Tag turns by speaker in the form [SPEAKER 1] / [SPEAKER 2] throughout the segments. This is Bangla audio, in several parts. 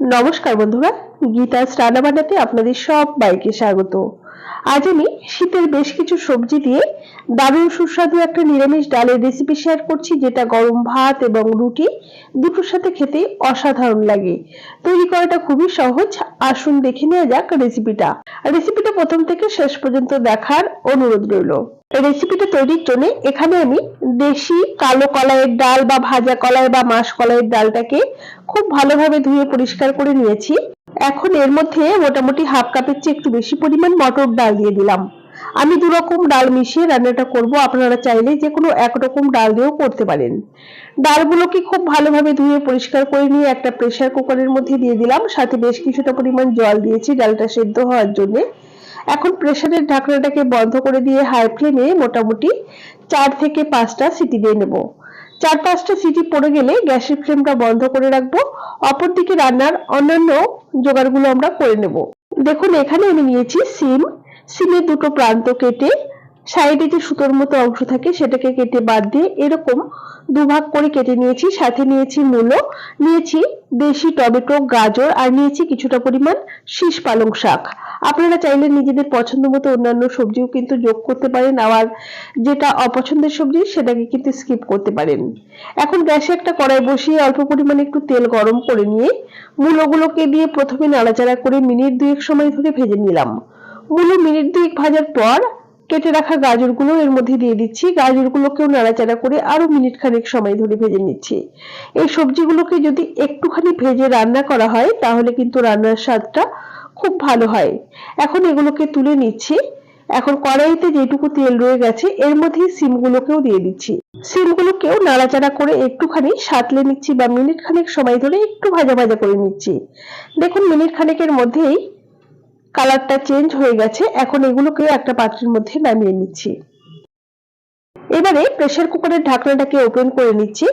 [SPEAKER 1] নমস্কার বন্ধুরা গীতাস রান্না আপনাদের সব বাইকে স্বাগত। আজ আমি শীতের বেশ কিছু সবজি দিয়ে দারুণ সুস্বাদু একটা নিরামিষ ডালের রেসিপি শেয়ার করছি, যেটা গরম ভাত এবং রুটি দুটোর সাথে খেতে অসাধারণ লাগে। তৈরি করাটা খুবই সহজ। আসুন দেখে নেওয়া যাক রেসিপিটা রেসিপিটা প্রথম থেকে শেষ পর্যন্ত দেখার অনুরোধ রইল। রেসিপিটা তৈরির জন্য এখানে আমি দেশি কালো কলাইয়ের ডাল বা ভাজা কলাই বা মাস কলাইয়ের ডালটাকে খুব ভালোভাবে ধুয়ে পরিষ্কার করে নিয়েছি। এখন এর মধ্যে মোটামুটি হাফ কাপের চেয়ে একটু বেশি পরিমাণ মটর ডাল দিয়ে দিলাম। আমি দু রকম ডাল মিশিয়ে রান্নাটা করব, আপনারা চাইলে যে কোনো একরকম ডাল দিয়েও করতে পারেন। ডালগুলোকে খুব ভালোভাবে ধুয়ে পরিষ্কার করে নিয়ে একটা প্রেসার কুকারের মধ্যে দিয়ে দিলাম, সাথে বেশ কিছুটা পরিমাণ জল দিয়েছি ডালটা সেদ্ধ হওয়ার জন্যে। এখন প্রেসারের ঢাকনাটাকে বন্ধ করে দিয়ে হাই ফ্লেমে মোটামুটি চার থেকে পাঁচটা সিটি দিয়ে নেব। চার পাঁচটা সিটি পড়ে গেলে গ্যাসের ফ্লেমটা বন্ধ করে রাখব। অপরদিকে রান্নার অন্যান্য জোগাড়গুলো আমরা করে নেব। দেখুন, এখানে আমি নিয়েছি সিম। সিমের দুটো প্রান্ত কেটে, সাইডে যে সুতোর মতো অংশ থাকে সেটাকে কেটে বাদ দিয়ে এরকম দুভাগ করে কেটে নিয়েছি। সাথে নিয়েছি মূলো, নিয়েছি দেশি টমেটো, গাজর, আর নিয়েছি কিছুটা পরিমাণ শীষ পালং শাক। আপনারা চাইলে নিজেদের পছন্দ মতো অন্যান্য সবজিও কিন্তু যোগ করতে পারেন। আবার যেটা অপছন্দের সবজি, সেটাকে কিন্তু স্কিপ করতে পারেন। এখন গ্যাসে একটা কড়াই বসিয়ে অল্প পরিমাণে একটু তেল গরম করে নিয়ে মূলোগুলোকে দিয়ে প্রথমে নাড়াচাড়া করে মিনিট দুয়েক সময় ধরে ভেজে নিলাম। মূলো মিনিট দুয়েক ভাজার পর কেটে রাখা গাজরগুলো এর মধ্যে দিয়ে দিচ্ছি। গাজরগুলোকেও নাড়াচাড়া করে আরও মিনিট খানেক সময় ধরে ভেজে নিচ্ছি। এই সবজিগুলোকে যদি একটুখানি ভেজে রান্না করা হয়, তাহলে কিন্তু রান্নার স্বাদটা খুব ভালো হয়। এখন এগুলোকে তুলে নিচ্ছি। এখন কড়াইতে যেটুকু তেল রয়ে গেছে, এর মধ্যে সিমগুলোকেও দিয়ে দিচ্ছি। সিমগুলোকেও নাড়াচাড়া করে একটুখানি সাতলে নিচ্ছি বা মিনিট খানেক সময় ধরে একটু ভাজা ভাজা করে নিচ্ছি। দেখুন, মিনিট খানেকের মধ্যেই কালারটা চেঞ্জ হয়ে গেছে। এখন এগুলোকে একটা পাত্রের মধ্যে নামিয়ে নিচ্ছি। এবারে প্রেসার কুকারের ঢাকনাটাকে ওপেন করে নিচ্ছি।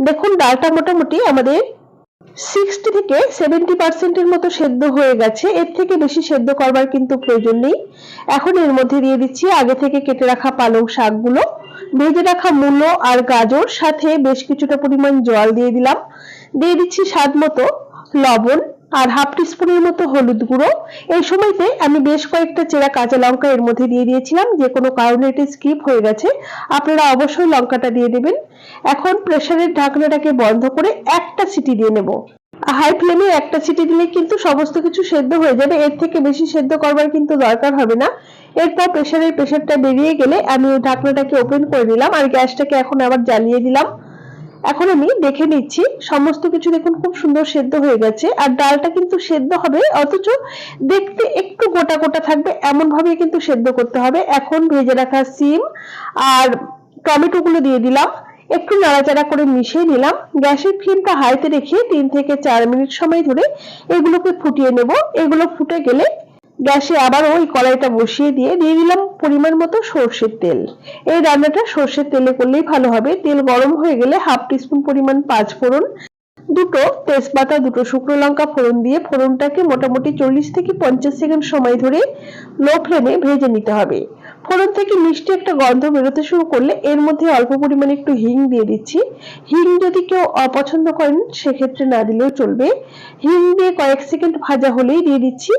[SPEAKER 1] দেখুন, ডালটা মোটামুটি আমাদের সিক্সটি থেকে সেভেন্টি পার্সেন্টের মতো সেদ্ধ হয়ে গেছে। এর থেকে বেশি সেদ্ধ করবার কিন্তু প্রয়োজন নেই। এখন এর মধ্যে দিয়ে দিচ্ছি আগে থেকে কেটে রাখা পালং শাকগুলো, ভেজে রাখা মূলো আর গাজর, সাথে বেশ কিছুটা পরিমাণ জল দিয়ে দিলাম। দিয়ে দিচ্ছি স্বাদ মতো লবণ আর হাফ টিস্পুনের মতো হলুদ গুঁড়ো। এই সময়তে আমি বেশ কয়েকটা চেরা কাঁচা লঙ্কা এর মধ্যে দিয়ে দিয়েছিলাম, যে কোনো কারণে এটি স্কিপ হয়ে গেছে। আপনারা অবশ্যই লঙ্কাটা দিয়ে দেবেন। এখন প্রেসারের ঢাকনাটাকে বন্ধ করে একটা সিটি দিয়ে নেব। হাই ফ্লেমে একটা সিটি দিলে কিন্তু সমস্ত কিছু সেদ্ধ হয়ে যাবে। এর থেকে বেশি সেদ্ধ করবার কিন্তু দরকার হবে না। এরপর প্রেসারের প্রেসারটা বেরিয়ে গেলে আমি ঢাকনাটাকে ওপেন করে নিলাম আর গ্যাসটাকে এখন আবার জ্বালিয়ে দিলাম। এখন আমি দেখে নিচ্ছি, সমস্ত কিছু দেখুন খুব সুন্দর সেদ্ধ হয়ে গেছে, আর ডালটা কিন্তু সেদ্ধ হবে, অথচ দেখতে একটু গোটা গোটা থাকবে এমন ভাবে কিন্তু সেদ্ধ করতে হবে। এখন ভেজে রাখা সিম আর টমেটো গুলো দিয়ে দিলাম, একটু নাড়াচাড়া করে মিশিয়ে নিলাম। গ্যাসের ফ্লেমটা হাইতে রেখে তিন থেকে চার মিনিট সময় ধরে এগুলোকে ফুটিয়ে নেব। এগুলো ফুটে গেলে গ্যাসে আবার ওই কড়াইটা বসিয়ে দিয়ে দিয়ে দিলাম পরিমাণ মতো সর্ষের তেল। এই রান্নাটা সর্ষের তেলে করলেই ভালো হবে। তেল গরম হয়ে গেলে হাফ টিস্পুন পরিমাণ পাঁচ ফোড়ন দুটো তেজপাতা, দুটো শুকনো লঙ্কা ফোড়ন দিয়ে ফোড়নটাকে মোটামুটি চল্লিশ থেকে পঞ্চাশ সেকেন্ড সময় ধরে লো ফ্লেমে ভেজে নিতে হবে। ফোড়ন থেকে মিষ্টি একটা গন্ধ বেরোতে শুরু করলে এর মধ্যে অল্প পরিমাণে একটু হিং দিয়ে দিচ্ছি। হিং যদি কেউ অপছন্দ করেন, সেক্ষেত্রে না দিলেও চলবে। হিং দিয়ে কয়েক সেকেন্ড ভাজা হলেই দিয়ে দিচ্ছি।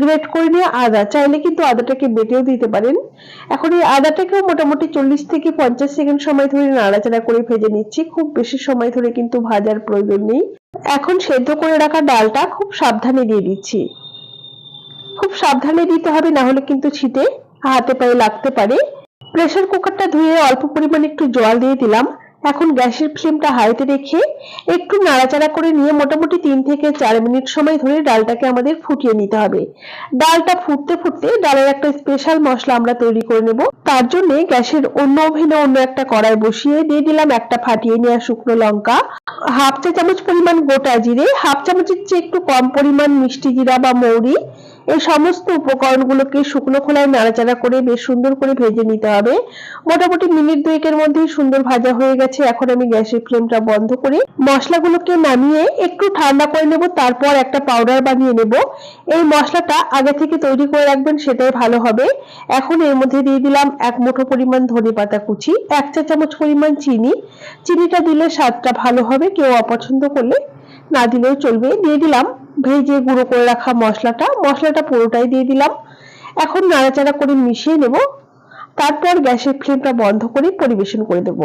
[SPEAKER 1] গ্রেট করে নিয়ে আদা, চাইলে কিন্তু আদাটাকে বেটেও দিতে পারেন। এখন এই আদাটাকেও মোটামুটি চল্লিশ থেকে পঞ্চাশ সেকেন্ড সময় ধরে নাড়াচাড়া করে ভেজে নিচ্ছি। খুব বেশি সময় ধরে কিন্তু ভাজার প্রয়োজন নেই। এখন সেদ্ধ করে রাখা ডালটা খুব সাবধানে দিয়ে দিচ্ছি। খুব সাবধানে দিতে হবে, না হলে কিন্তু ছিটে হাতে পায়ে লাগতে পারে। প্রেসার কুকারটা ধুয়ে অল্প পরিমাণে একটু জল দিয়ে দিলাম। এখন গ্যাসের ফ্লেমটা হাইতে রেখে একটু নাড়াচাড়া করে নিয়ে মোটামুটি তিন থেকে চার মিনিট সময় ধরে ডালটাকে আমাদের ফুটিয়ে নিতে হবে। ডালটা ফুটতে ফুটতে ডালের একটা স্পেশাল মশলা আমরা তৈরি করে নেব। তার জন্য গ্যাসের অন্য ওভেনে অন্য একটা কড়াই বসিয়ে দিয়ে দিলাম একটা ফাটিয়ে নেওয়া শুকনো লঙ্কা। হাফ চা চামচ পরিমাণ গোটা জিরে, হাফ চামচের চেয়ে একটু কম পরিমাণ মিষ্টি জিরা বা মৌরি এই সমস্ত উপকরণগুলোকে শুকনো খোলায় নাড়াচাড়া করে বেশ সুন্দর করে ভেজে নিতে হবে। মোটামুটি মিনিট দুয়েকের মধ্যেই সুন্দর ভাজা হয়ে গেছে। এখন আমি গ্যাসের ফ্লেমটা বন্ধ করে মশলাগুলোকে নামিয়ে একটু ঠান্ডা করে নেব, তারপর একটা পাউডার বানিয়ে নেব। এই মশলাটা আগে থেকে তৈরি করে রাখবেন, সেটাই ভালো হবে। এখন এর মধ্যে দিয়ে দিলাম এক মুঠো পরিমাণ ধনে পাতা কুচি, এক চা চামচ পরিমাণ চিনি। চিনিটা দিলে স্বাদটা ভালো হবে, কেউ অপছন্দ করলে না দিলেও চলবে। দিয়ে দিলাম ভেজে গুঁড়ো করে রাখা মশলাটা মশলাটা পুরোটাই দিয়ে দিলাম। এখন নাড়াচাড়া করে মিশিয়ে নেব। তারপর গ্যাসের ফ্লেমটা বন্ধ করে পরিবেশন করে দেব।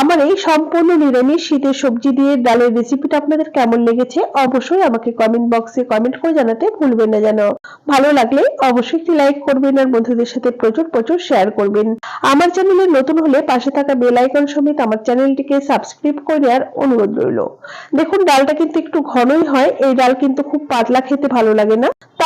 [SPEAKER 1] আমার এই সম্পূর্ণ নিরামিষ শীতের সবজি দিয়ে ডালের রেসিপিটা আপনাদের কেমন লেগেছে অবশ্যই আমাকে কমেন্ট বক্সে কমেন্ট করে জানাতে ভুলবেন না যেন। ভালো লাগলে অবশ্যই একটি লাইক করবেন আর বন্ধুদের সাথে প্রচুর প্রচুর শেয়ার করবেন। আমার চ্যানেলে নতুন হলে পাশে থাকা বেল আইকন সমেত আমার চ্যানেলটিকে সাবস্ক্রাইব করে নেওয়ার অনুরোধ রইল। দেখুন, ডালটা কিন্তু একটু ঘনই হয়, এই ডাল কিন্তু খুব পাতলা খেতে ভালো লাগে না।